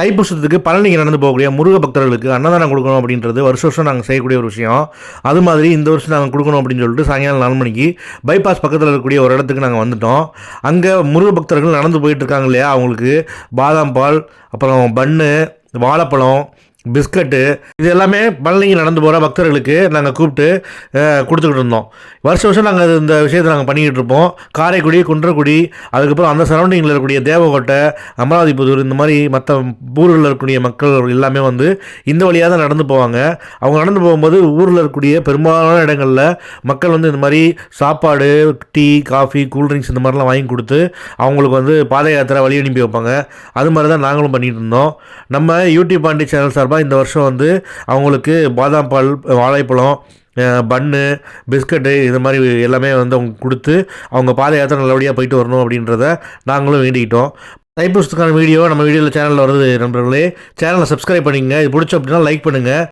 தைப்பூசத்துக்கு பழனிக்கு நடந்து போகக்கூடிய முருக பக்தர்களுக்கு அன்னதானம் கொடுக்கணும் அப்படின்றது வருஷ வருஷம் நாங்கள் செய்யக்கூடிய ஒரு விஷயம். அது மாதிரி இந்த வருஷம் நாங்கள் கொடுக்கணும் அப்படின்னு சொல்லிட்டு சாயங்காலம் நாலு மணிக்கு பைபாஸ் பக்கத்தில் இருக்கக்கூடிய ஒரு இடத்துக்கு நாங்கள் வந்துட்டோம். அங்கே முருக பக்தர்கள் நடந்து போயிட்டு இருக்காங்க இல்லையா? அவங்களுக்கு பாதாம் பால் அப்புறம் பன்னு வாழைப்பழம் பிஸ்கட்டு இது எல்லாமே பழனிக்கு நடந்து போகிற பக்தர்களுக்கு நாங்கள் கூப்பிட்டு கொடுத்துக்கிட்டு இருந்தோம். வருஷம் வருஷம் நாங்கள் இந்த விஷயத்தை நாங்கள் பண்ணிக்கிட்டு இருப்போம். காரைக்குடி குன்றக்குடி அதுக்கப்புறம் அந்த சரௌண்டிங்கில் இருக்கக்கூடிய தேவகோட்டை அமராவதிபுதூர் இந்த மாதிரி மற்ற ஊர்களில் இருக்கக்கூடிய மக்கள் எல்லாமே வந்து இந்த வழியாக தான் நடந்து போவாங்க. அவங்க நடந்து போகும்போது ஊரில் இருக்கக்கூடிய பெரும்பாலான இடங்களில் மக்கள் வந்து இந்த மாதிரி சாப்பாடு டீ காஃபி கூல்ட்ரிங்க்ஸ் இந்த மாதிரிலாம் வாங்கி கொடுத்து அவங்களுக்கு வந்து பாத யாத்திரை வழி அனுப்பி வைப்பாங்க. அது மாதிரி தான் நாங்களும் பண்ணிகிட்டு இருந்தோம். நம்ம யூடியூப் பாண்டி சேனல் சார்பாக இந்த வருஷம் வந்து அவங்களுக்கு பாதாம் பால் வாழைப்பழம் பன்னு பிஸ்கட்டு இது மாதிரி எல்லாமே வந்து அவங்க கொடுத்து அவங்க பாத யாத்திரை நல்லபடியாக போயிட்டு வரணும் அப்படின்றத நாங்களும் வேண்டிக்கிட்டோம். தைப்பூசத்துக்கான வீடியோ நம்ம வீடியோவில் சேனலில் வருது நண்பர்களே. சேனலை சப்ஸ்கிரைப் பண்ணிங்க இது பிடிச்ச அப்படின்னா லைக் பண்ணுங்கள்